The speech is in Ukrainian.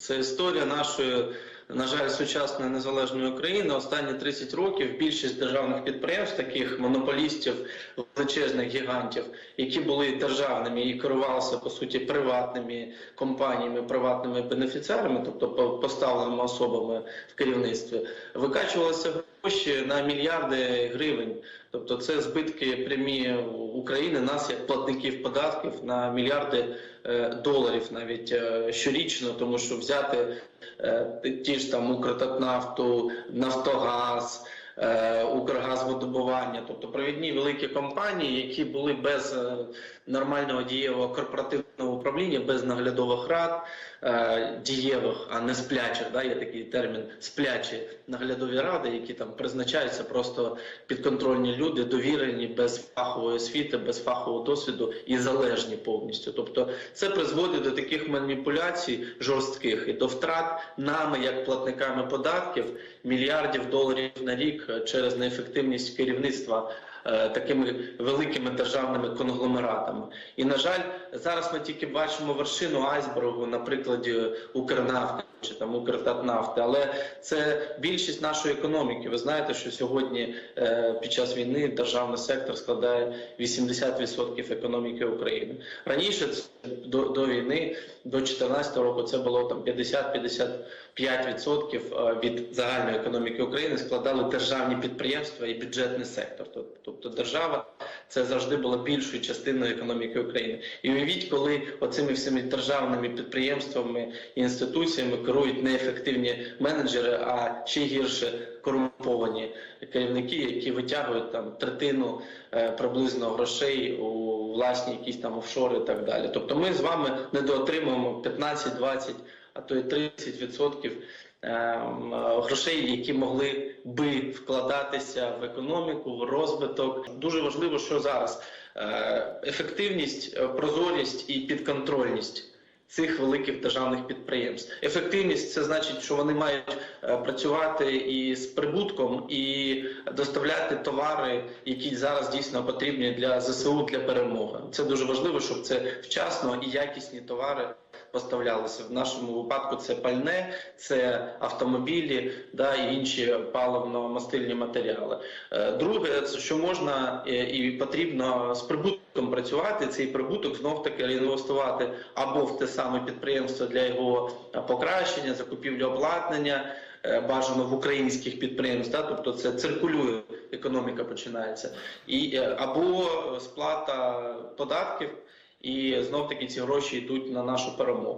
Це історія нашої, на жаль, сучасної незалежної України. Останні 30 років більшість державних підприємств, таких монополістів, величезних гігантів, які були державними і керувалися по суті приватними компаніями, приватними бенефіціарами, тобто по- поставленими особами в керівництві, викачувалися гроші на мільярди гривень. Тобто це збитки прямі України, нас як платників податків на мільярди е, доларів навіть е, щорічно, тому що взяти е, ті ж там Укртатнафту, Нафтогаз. Е, Укргазвидобування, тобто провідні великі компанії, які були без е, нормального дієвого корпоративного управління, без наглядових рад е, дієвих, а не сплячих. Да, є такий термін сплячі наглядові ради, які там призначаються просто підконтрольні люди, довірені без фахової освіти, без фахового досвіду і залежні повністю. Тобто це призводить до таких маніпуляцій жорстких і до втрат нами, як платниками податків, мільярдів доларів на рік через неефективність керівництва. Е, Такими великими державними конгломератами, і на жаль, зараз ми тільки бачимо вершину айсбергу на прикладі Укрнафти чи там Укртатнафти, але це більшість нашої економіки. Ви знаєте, що сьогодні е, під час війни державний сектор складає 80% економіки України. Раніше до, до війни, до 2014 року, це було там 50-55% е, від загальної економіки України складали державні підприємства і бюджетний сектор. Тоб- Тобто держава це завжди була більшою частиною економіки України. І уявіть, коли оцими всіми державними підприємствами і інституціями керують неефективні менеджери, а ще гірше корумповані керівники, які витягують там третину е, приблизно грошей у власні якісь там офшори і так далі. Тобто ми з вами недоотримуємо 15-20, а то й 30% е, м, е, грошей, які могли би вкладатися в економіку, в розвиток. Дуже важливо, що зараз Е, ефективність, е, прозорість і підконтрольність. Цих великих державних підприємств. Ефективність це значить, що вони мають е, працювати і з прибутком, і доставляти товари, які зараз дійсно потрібні для ЗСУ для перемоги. Це дуже важливо, щоб це вчасно і якісні товари поставлялися. В нашому випадку це пальне, це автомобілі, да і інші паливно-мастильні матеріали. Е, Друге, що можна е, і потрібно з прибутком працювати. Цей прибуток знов таки реінвестувати або в те саме підприємство для його е, покращення, закупівлі обладнання. Бажано в українських підприємств, да? тобто це циркулює, економіка починається, і або сплата податків, і знов таки ці гроші йдуть на нашу перемогу.